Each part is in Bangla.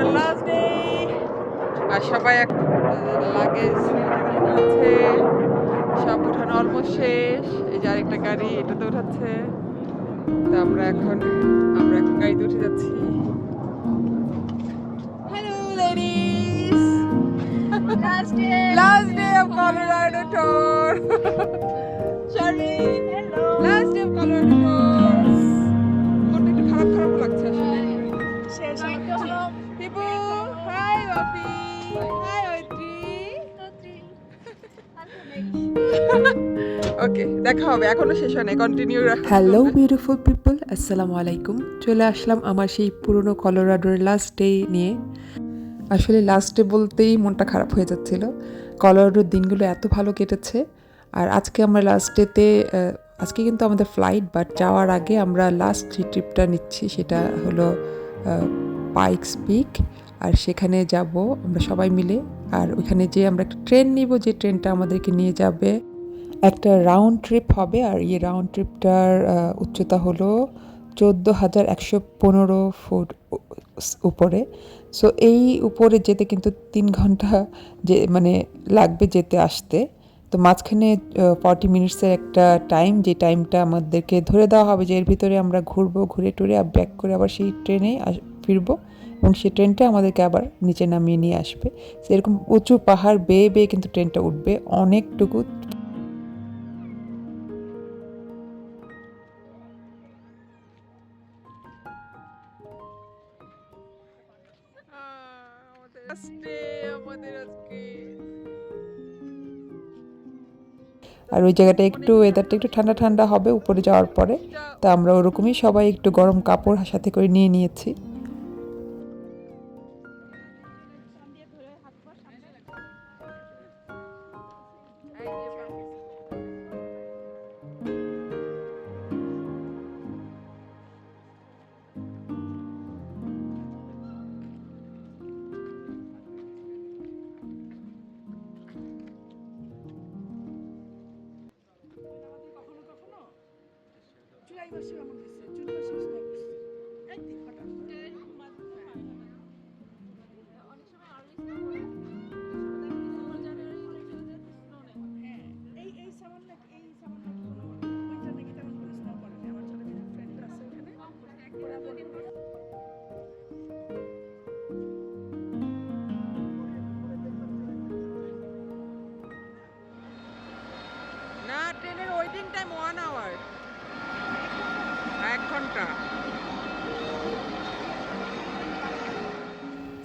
কলোরাডোর লাস্ট ডে আর সবাই এক লাগেজ উঠাচ্ছে। সব উঠানো অলমোস্ট শেষ। এই যে আরেকটা গাড়ি এটাতে উঠাচ্ছে। তো আমরা এখন আমরা এখন গাড়িতে উঠে যাচ্ছি। Hello ladies Last day. Last day of Colorado tour okay দেখা হবে, এখনও শেষ হয় কন্টিনিউ হ্যালো বিউটিফুল পিপল আসসালামু আলাইকুম। চলে আসলাম আমার সেই পুরনো কলোরাডোর লাস্ট ডে নিয়ে। আসলে লাস্ট ডে বলতেই মনটা খারাপ হয়ে যাচ্ছিল। কলোরাডোর দিনগুলো এত ভালো কেটেছে। আর আজকে আমরা লাস্ট ডেতে আজকে কিন্তু আমাদের ফ্লাইট বাট যাওয়ার আগে আমরা লাস্ট যে ট্রিপটা নিচ্ছি, সেটা হলো পাইকস পিক আর সেখানে যাব আমরা সবাই মিলে। আর ওইখানে যে আমরা একটা ট্রেন নিব, যে ট্রেনটা আমাদেরকে নিয়ে যাবে। একটা রাউন্ড ট্রিপ হবে আর এই রাউন্ড ট্রিপটার উচ্চতা হলো চোদ্দ হাজার একশো পনেরো ফুট উপরে। সো এই উপরে যেতে কিন্তু তিন ঘণ্টা যে মানে লাগবে যেতে আসতে। তো মাঝখানে ফর্টি মিনিটসের একটা টাইম যে টাইমটা আমাদেরকে ধরে দেওয়া হবে যে এর ভিতরে আমরা ঘুরবো, ঘুরে টুরে আর ব্যাক করে আবার সেই ট্রেনে ফিরবো এবং সেই ট্রেনটা আমাদেরকে আবার নিচে নামিয়ে নিয়ে আসবে। সেরকম উঁচু পাহাড় বেয়ে বেয়ে কিন্তু ট্রেনটা উঠবে। অনেকটুকু আর ওই জায়গাটা একটু ওয়েদারটা একটু ঠান্ডা ঠান্ডা হবে, উপরে যাওয়ার পরে। তা আমরা ওরকমই সবাই একটু গরম কাপড় সাথে করে নিয়ে নিয়েছি।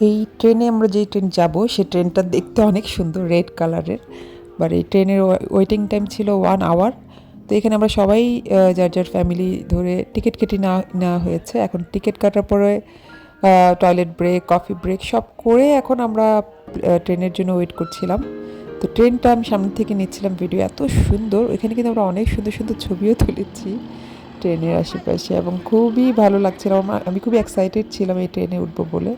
এই ট্রেনে আমরা যেই ট্রেন যাব, সেই ট্রেনটা দেখতে অনেক সুন্দর, রেড কালারের। বাট এই ট্রেনের ওয়েটিং টাইম ছিল ওয়ান আওয়ার। তো এখানে আমরা সবাই যার যার ফ্যামিলি ধরে টিকিট কেটে নেওয়া নেওয়া হয়েছে। এখন টিকিট কাটার পরে টয়লেট ব্রেক, কফি ব্রেক সব করে এখন আমরা ট্রেনের জন্য ওয়েট করছিলাম। তো ট্রেনটা আমি সামনে থেকে নিচ্ছিলাম ভিডিও। এত সুন্দর। এখানে কিন্তু আমরা অনেক সুন্দর সুন্দর ছবিও তুলেছি ট্রেনের আশেপাশে এবং খুবই ভালো লাগছিল। আমার, আমি খুবই এক্সাইটেড ছিলাম এই ট্রেনে উঠবো বলে।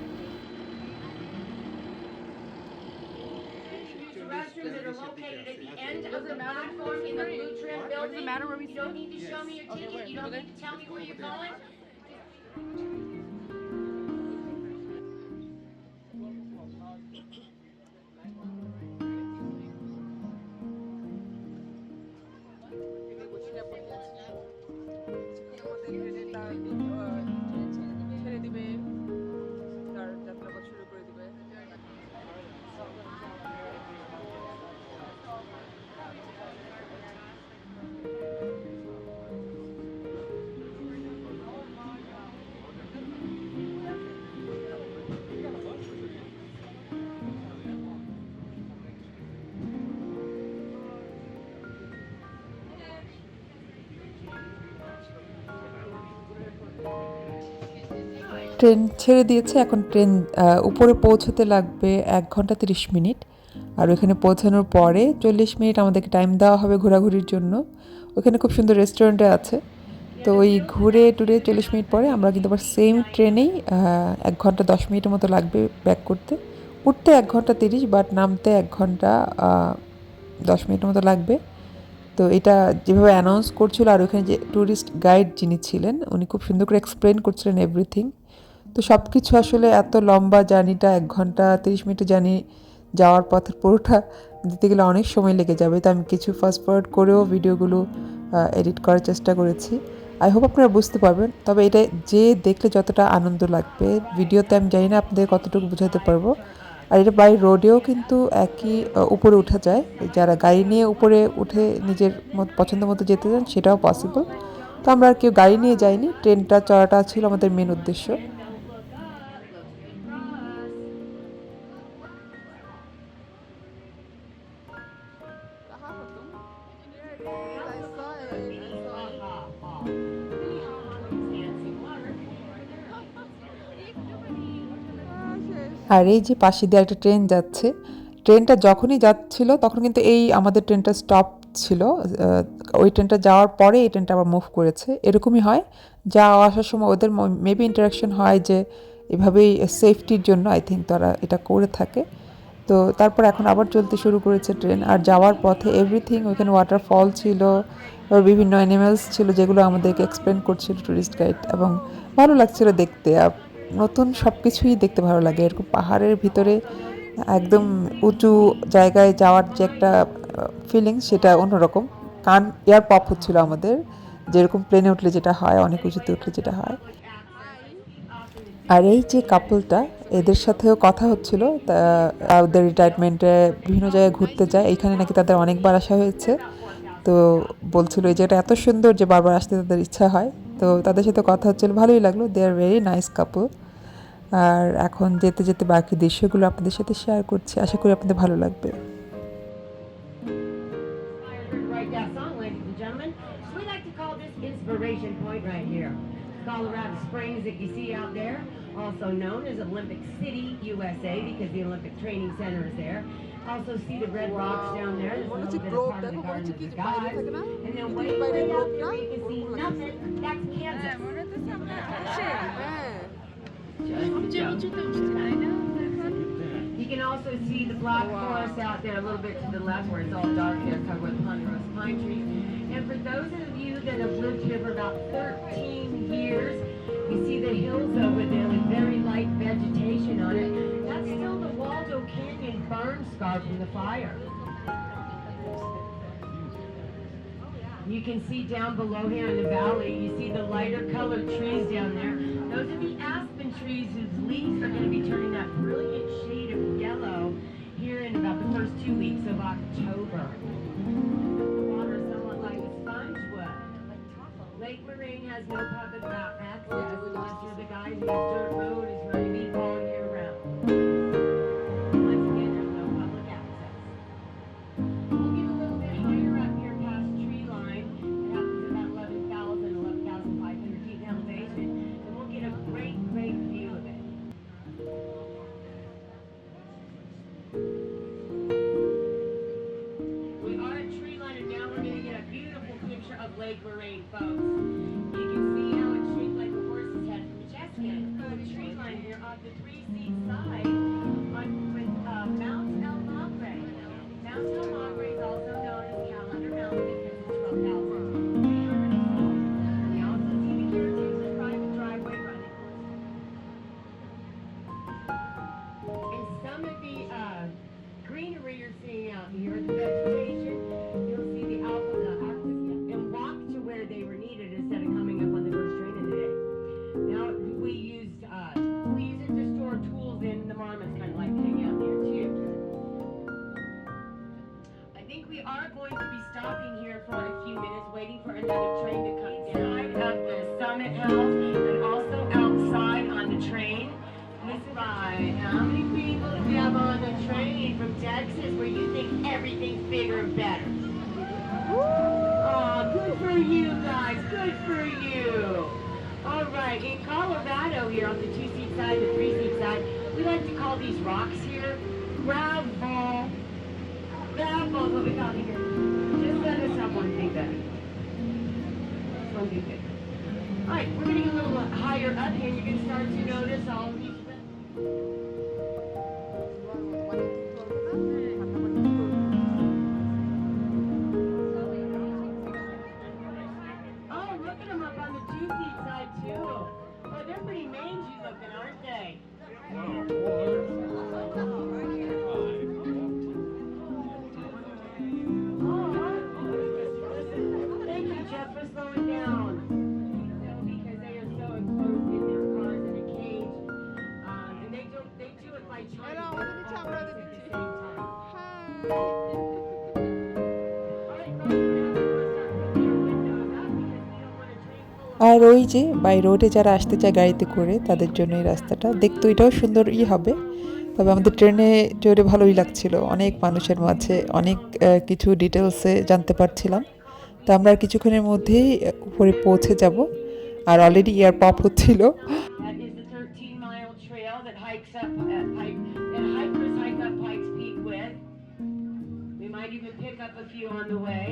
ট্রেন ছেড়ে দিয়েছে। এখন ট্রেন উপরে পৌঁছতে লাগবে এক ঘণ্টা তিরিশ মিনিট। আর ওখানে পৌঁছানোর পরে চল্লিশ মিনিট আমাদেরকে টাইম দেওয়া হবে ঘোরাঘুরির জন্য। ওখানে খুব সুন্দর রেস্টুরেন্টে আছে। তো ওই ঘুরে টুরে চল্লিশ মিনিট পরে আমরা কিন্তু আবার সেম ট্রেনেই এক ঘণ্টা দশ মিনিটের মতো লাগবে ব্যাক করতে। উঠতে এক ঘণ্টা তিরিশ বাট নামতে এক ঘণ্টা দশ মিনিটের মতো লাগবে। তো এটা যেভাবে অ্যানাউন্স করছিল, আর ওখানে যে ট্যুরিস্ট গাইড যিনি ছিলেন, উনি খুব সুন্দর করে এক্সপ্লেন করছিলেন এভরিথিং তো সব কিছু আসলে এত লম্বা জার্নিটা, এক ঘণ্টা, তিরিশ মিনিট জার্নি যাওয়ার পথের পুরোটা দিতে গেলে অনেক সময় লেগে যাবে। তো আমি কিছু ফাস্ট ফরওয়ার্ড করেও ভিডিওগুলো এডিট করার চেষ্টা করেছি। আই হোপ আপনারা বুঝতে পারবেন। তবে এটা যে দেখলে যতটা আনন্দ লাগবে, ভিডিওতে আমি জানি না আপনাদের কতটুকু বোঝাতে পারব। আর এটা বাই রোডেও কিন্তু একই উপরে উঠা যায়। যারা গাড়ি নিয়ে উপরে উঠে নিজের পছন্দ মতো যেতে চান, সেটাও পসিবল তো আমরা আর কেউ গাড়ি নিয়ে যাইনি। ট্রেনটা চড়াটা ছিল আমাদের মেন উদ্দেশ্য। আর এই যে পাশে দিয়ে একটা ট্রেন যাচ্ছে, ট্রেনটা যখনই যাচ্ছিল তখন কিন্তু এই আমাদের ট্রেনটা স্টপ ছিল। ওই ট্রেনটা যাওয়ার পরে এই ট্রেনটা আবার মুভ করেছে। এরকমই হয়। যাওয়া আসার সময় ওদের মেবি ইন্টারাকশন হয় যে এভাবেই সেফটির জন্য আই থিঙ্ক তারা এটা করে থাকে। তো তারপর এখন আবার চলতে শুরু করেছে ট্রেন। আর যাওয়ার পথে এভরিথিং ওইখানে ওয়াটারফল ছিল বিভিন্ন অ্যানিমেলস ছিল যেগুলো আমাদেরকে এক্সপ্লেন করছিল টুরিস্ট গাইড এবং ভালো লাগছিল দেখতে। আর নতুন সব কিছুই দেখতে ভালো লাগে। এরকম পাহাড়ের ভিতরে একদম উঁচু জায়গায় যাওয়ার যে একটা ফিলিংস সেটা অন্যরকম। কান এয়ার পপ হচ্ছিল আমাদের। যেরকম প্লেনে উঠলে যেটা হয়, অনেক উঁচুতে উঠলে যেটা হয়। আর এই যে কাপলটা এদের সাথেও কথা হচ্ছিল, তা ওদের রিটায়ারমেন্টে বিভিন্ন জায়গায় ঘুরতে যায়, এখানে নাকি তাদের অনেকবার আসা হয়েছে। তো বলছিল এই জায়গাটা এত সুন্দর যে বারবার আসতে তাদের ইচ্ছা হয়। তো তাদের সাথে কথা হচ্ছিল, ভালোই লাগল they are very nice couple আর এখন যেতে যেতে বাকি দৃশ্যগুলো আপনাদের সাথে শেয়ার করছি, আশা করি আপনাদের ভালো লাগবে। That you see out there, also known as Olympic City, USA, because the Olympic Training Center is there. Also see the red rocks down there. There's a little bit of part of the Garden of the Gods. And then way, way out there you can see nothing, that's Kansas. You can also see the black forest out there a little bit to the left where it's all dark there covered with ponderosa pine trees. And for those of you that have lived here for about 13 years, you see the hills over there with very light vegetation on it. That's still the Waldo Canyon burn scar from the fire. You can see down below here in the valley, you see the lighter colored trees down there. Those are the aspen trees whose leaves are going to be turning that brilliant shade of yellow here in about the first two weeks of October. Lake Marine has no public access unless you're the guy whose dirt road leg Lorraine, folks. Think we are going to be stopping here for a few minutes, waiting for another train to come inside of the Summit House and also outside on the train. Miss Ryan, how many people do we have on the train from Texas where you think everything's bigger and better? Oh, good for you guys, good for you. All right, in Colorado here on the two-seat side, the three-seat side, we like to call these rocks here gravel. Gravel's what we call here. Just let us have one thing better. One thing bigger. All right, we're getting a little higher up here. You can start to notice all these. আর ওই যে বাই রোডে যারা আসতে চায় গাড়িতে করে তাদের জন্য এই রাস্তাটা। দেখতে এটাও সুন্দরই হবে তবে আমাদের ট্রেনে চড়ে ভালোই লাগছিল। অনেক মানুষের মাঝে অনেক কিছু ডিটেলসে জানতে পারছিলাম। তো আমরা কিছুক্ষণের মধ্যেই উপরে পৌঁছে যাব। আর অলরেডি এয়ার পপ হচ্ছিল। That is the 13 mile trail that hikes up at Pike, that hikers hike up Pikes Peak with. We might even pick up a few on the way.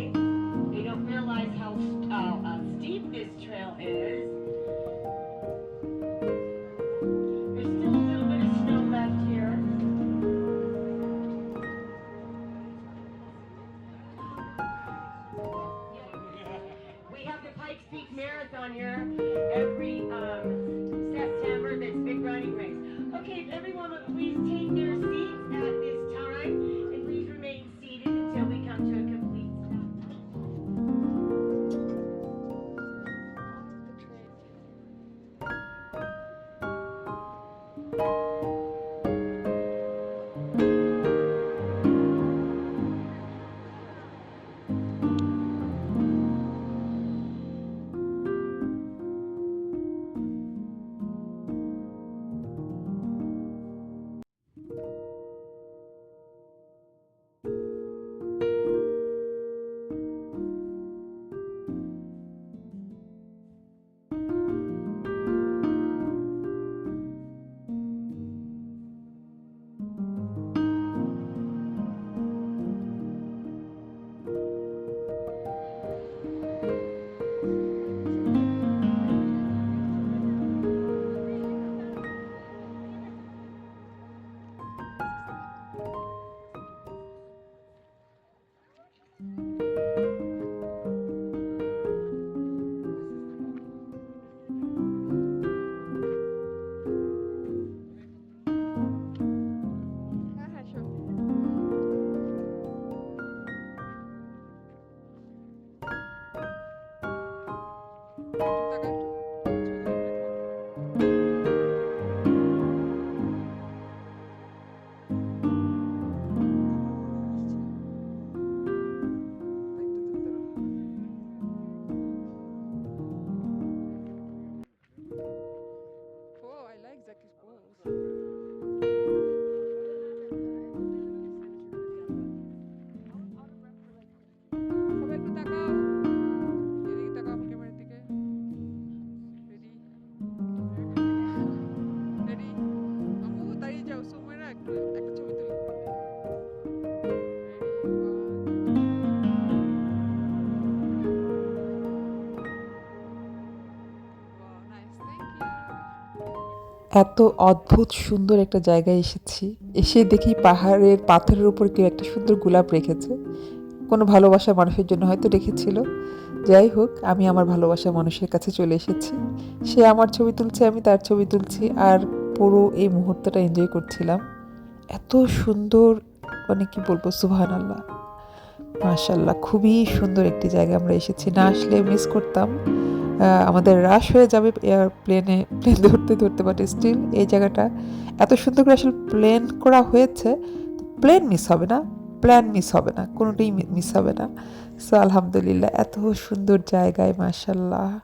এত অদ্ভুত সুন্দর একটা জায়গায় এসেছি। এসে দেখি পাহাড়ের, পাথরের উপর কেউ একটা সুন্দর গোলাপ রেখেছে। কোনো ভালোবাসা মানুষের জন্য হয়তো রেখেছিল। যাই হোক, আমি আমার ভালোবাসা মানুষের কাছে চলে এসেছি। সে আমার ছবি তুলছে, আমি তার ছবি তুলছি আর পুরো এই মুহূর্তটা এনজয় করছিলাম। এত সুন্দর মানে কি বলব সুবহান আল্লাহ মাশাল্লাহ খুবই সুন্দর একটি জায়গায় আমরা এসেছি। না আসলে মিস করতাম। আমাদের রাশ হয়ে যাবে এয়ার প্লেনে প্লেন ধরতে ধরতে বাট স্টিল এই জায়গাটা এত সুন্দর করে আসলে প্লেন করা হয়েছে প্লেন মিস হবে না প্ল্যান মিস হবে না, কোনোটাই মিস হবে না। সো আলহামদুলিল্লাহ, এত সুন্দর জায়গায় মাশাল্লাহ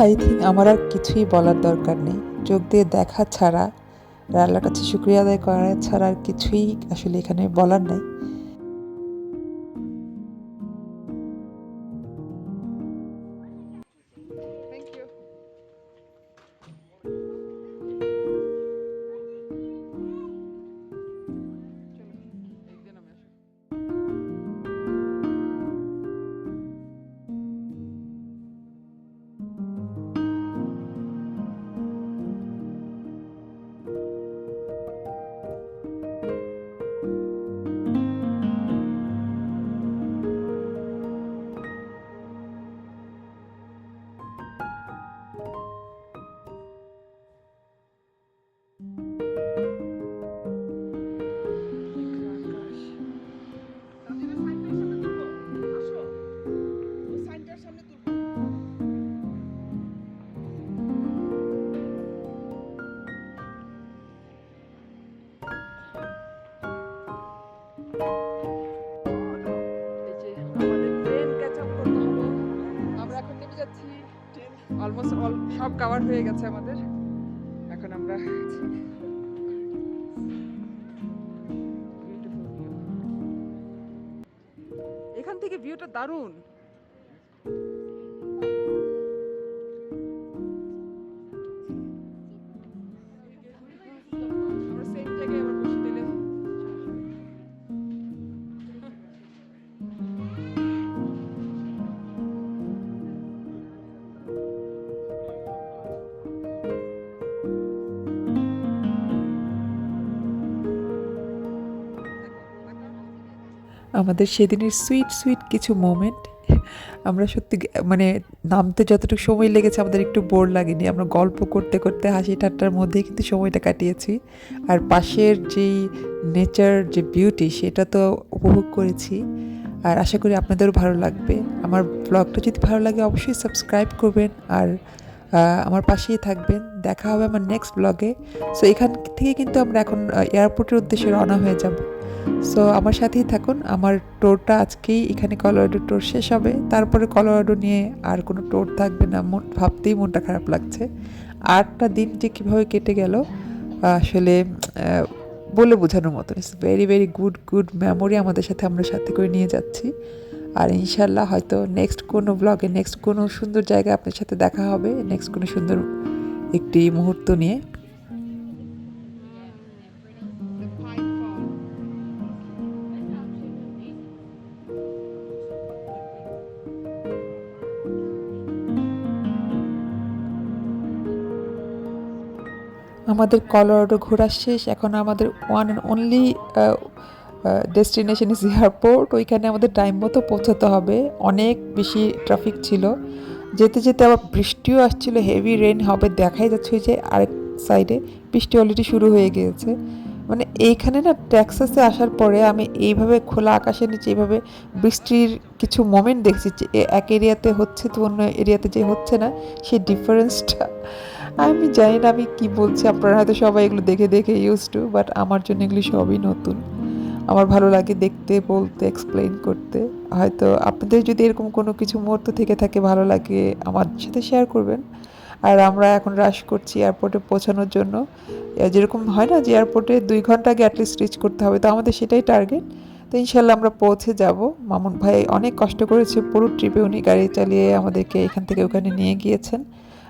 আই থিঙ্ক আমার আর কিছুই বলার দরকার নেই। চোখ দিয়ে দেখা ছাড়া আল্লাহর কাছে শুক্রিয়া আদায় করা ছাড়া আর কিছুই আসলে এখানে বলার নেই। অলমোস্ট অল সব কাভার হয়ে গেছে আমাদের। এখন আমরা এখান থেকে ভিউটা দারুণ। আমাদের সেদিনের সুইট সুইট কিছু মোমেন্ট আমরা সত্যি মানে নামতে যতটুকু সময় লেগেছে আমাদের একটু বোর লাগেনি। আমরা গল্প করতে করতে, হাসি ঠাট্টার মধ্যেই কিন্তু সময়টা কাটিয়েছি। আর পাশের যেই নেচার যে বিউটি সেটা তো উপভোগ করেছি। আর আশা করি আপনাদেরও ভালো লাগবে। আমার ব্লগটা যদি ভালো লাগে অবশ্যই সাবস্ক্রাইব করবেন। আর আমার পাশেই থাকবেন। দেখা হবে আমার নেক্সট ব্লগে সো এখান থেকে কিন্তু আমরা এখন এয়ারপোর্টের উদ্দেশ্যে রওনা হয়ে যাব। সো আমার সাথেই থাকুন। আমার টোরটা আজকেই এখানে কলোরাডো টোর শেষ হবে। তারপরে কলোরাডো নিয়ে আর কোনো টোর থাকবে না। মন, ভাবতেই মনটা খারাপ লাগছে। আটটা দিন যে কীভাবে কেটে গেল, আসলে বলে বোঝানোর মতো। It's very very good good memory আমাদের সাথে আমরা সাথে করে নিয়ে যাচ্ছি। আর ইনশাল্লাহ হয়তো নেক্সট কোনো ব্লগে নেক্সট কোনো সুন্দর জায়গায় আপনার সাথে দেখা হবে। নেক্সট কোনো সুন্দর একটি মুহূর্ত নিয়ে। আমাদের কলোরাডো ঘোরা শেষ। এখন আমাদের one and only destination is airport ওইখানে আমাদের টাইম মতো পৌঁছাতে হবে। অনেক বেশি ট্রাফিক ছিল। যেতে যেতে আবার বৃষ্টিও আসছিল। হেভি রেন হবে দেখাই যাচ্ছে যে আরেক সাইডে বৃষ্টি অলরেডি শুরু হয়ে গিয়েছে। মানে এইখানে না ট্যাক্সাসে আসার পরে আমি এইভাবে খোলা আকাশের নিচে এইভাবে বৃষ্টির কিছু মোমেন্ট দেখছি এক এরিয়াতে হচ্ছে তো অন্য এরিয়াতে যে হচ্ছে না, সেই ডিফারেন্সটা আমি জানি না আমি কি বলছি, আপনারা হয়তো সবাই এগুলো দেখে দেখে ইউজ টু বাট আমার জন্য এগুলি সবই নতুন। আমার ভালো লাগে দেখতে, বলতে এক্সপ্লেইন করতে। হয়তো আপনাদের যদি এরকম কোনো কিছু মুহূর্ত থেকে থাকে, ভালো লাগে, আমার সাথে শেয়ার করবেন। আর আমরা এখন রাশ করছি এয়ারপোর্টে পৌঁছানোর জন্য। যেরকম হয় না যে এয়ারপোর্টে দুই ঘণ্টা আগে অ্যাটলিস্ট রিচ করতে হবে, তো আমাদের সেটাই টার্গেট তো ইনশাল্লাহ আমরা পৌঁছে যাব। মামুন ভাই অনেক কষ্ট করেছে, পুরো ট্রিপে উনি গাড়ি চালিয়ে আমাদেরকে এখান থেকে ওখানে নিয়ে গিয়েছেন।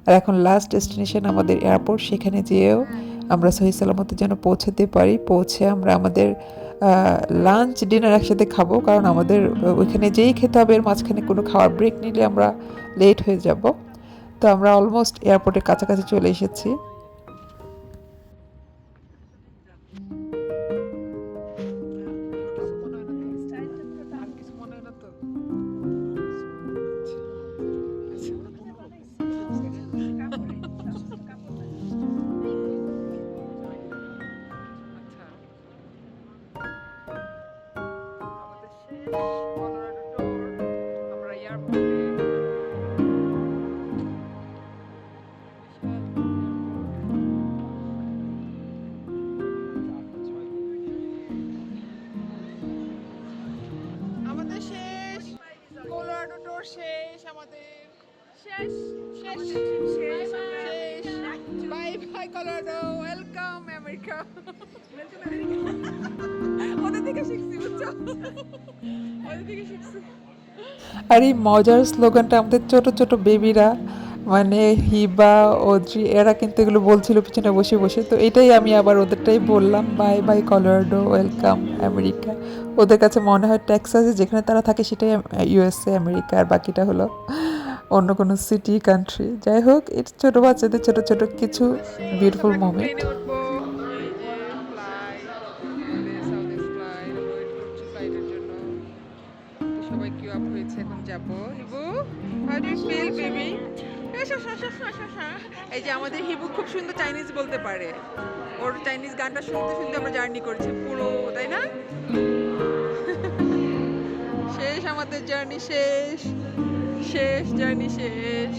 আর এখন লাস্ট ডেস্টিনেশন আমাদের এয়ারপোর্ট সেখানে যেয়েও আমরা সহি সালামতে যেন পৌঁছাতে পারি। পৌঁছে আমরা আমাদের লাঞ্চ ডিনার একসাথে খাব, কারণ আমাদের ওইখানে যেই খেতে হবে, এর মাঝখানে কোনো খাওয়ার ব্রেক নিলে আমরা লেট হয়ে যাব। তো আমরা অলমোস্ট এয়ারপোর্টের কাছাকাছি চলে এসেছি। আমাদের আর এই মজার স্লোগানটা আমাদের ছোট ছোট বেবিরা মানে হিবা ওদ্রি এরা কিন্তু এগুলো বলছিল পিছনে বসে বসে। তো এটাই আমি আবার ওদেরটাই বললাম, bye bye Colorado, welcome America. ওদের কাছে মনে হয় টেক্সাসে যেখানে তারা থাকে সেটাই ইউএসএ আমেরিকা, আর বাকিটা হলো অন্য কোনো সিটি কান্ট্রি যাই হোক এটা ছোটো বাচ্চাদের ছোট ছোট কিছু বিউটিফুল মোমেন্ট এই যে আমাদের হিবু খুব সুন্দর চাইনিজ বলতে পারে। ওর চাইনিজ গানটা শুনতে শুনতে আমরা জার্নি করছি, পুরো, তাই না? শেষ, আমাদের জার্নি শেষ শেষ, জার্নি শেষ।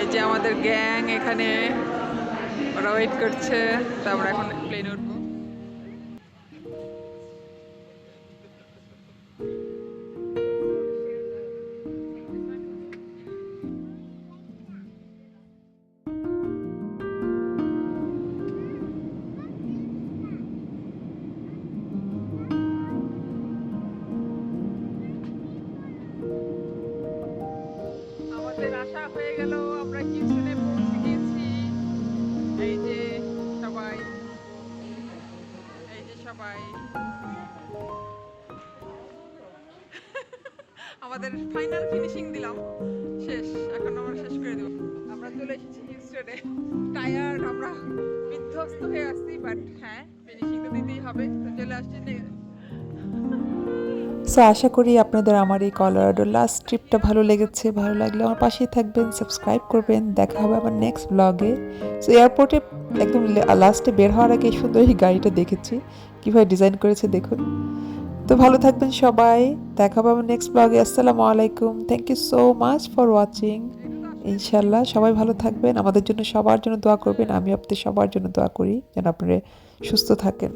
এই যে আমাদের গ্যাং এখানে, ওরা ওয়েট করছে, তো আমরা এখন প্লেনে উঠবো। এসেছি হিউস্টনে টায়ার্ড আমরা বিধ্বস্ত হয়ে আসছি বাট হ্যাঁ ফিনিশিং তো দিতেই হবে, তো চলে আসছি সো আশা করি আপনাদের আমার এই কলোরাডো লাস্ট ট্রিপটা ভালো লেগেছে, ভালো লাগলে আমার পাশেই থাকবেন সাবস্ক্রাইব করবেন, দেখা হবে আমার নেক্সট ব্লগে সো এয়ারপোর্টে একদম লাস্টে বের হওয়ার আগে সুন্দর এই গাড়িটা দেখেছি, কীভাবে ডিজাইন করেছে দেখুন। তো, ভালো থাকবেন সবাই, দেখা হবে আমার নেক্সট ব্লগে আসসালামু আলাইকুম thank you so much for watching ইনশাল্লাহ সবাই ভালো থাকবেন। আমাদের জন্য সবার জন্য দোয়া করবেন। আমি আপনাদের সবার জন্য দোয়া করি, যেন আপনারা সুস্থ থাকেন।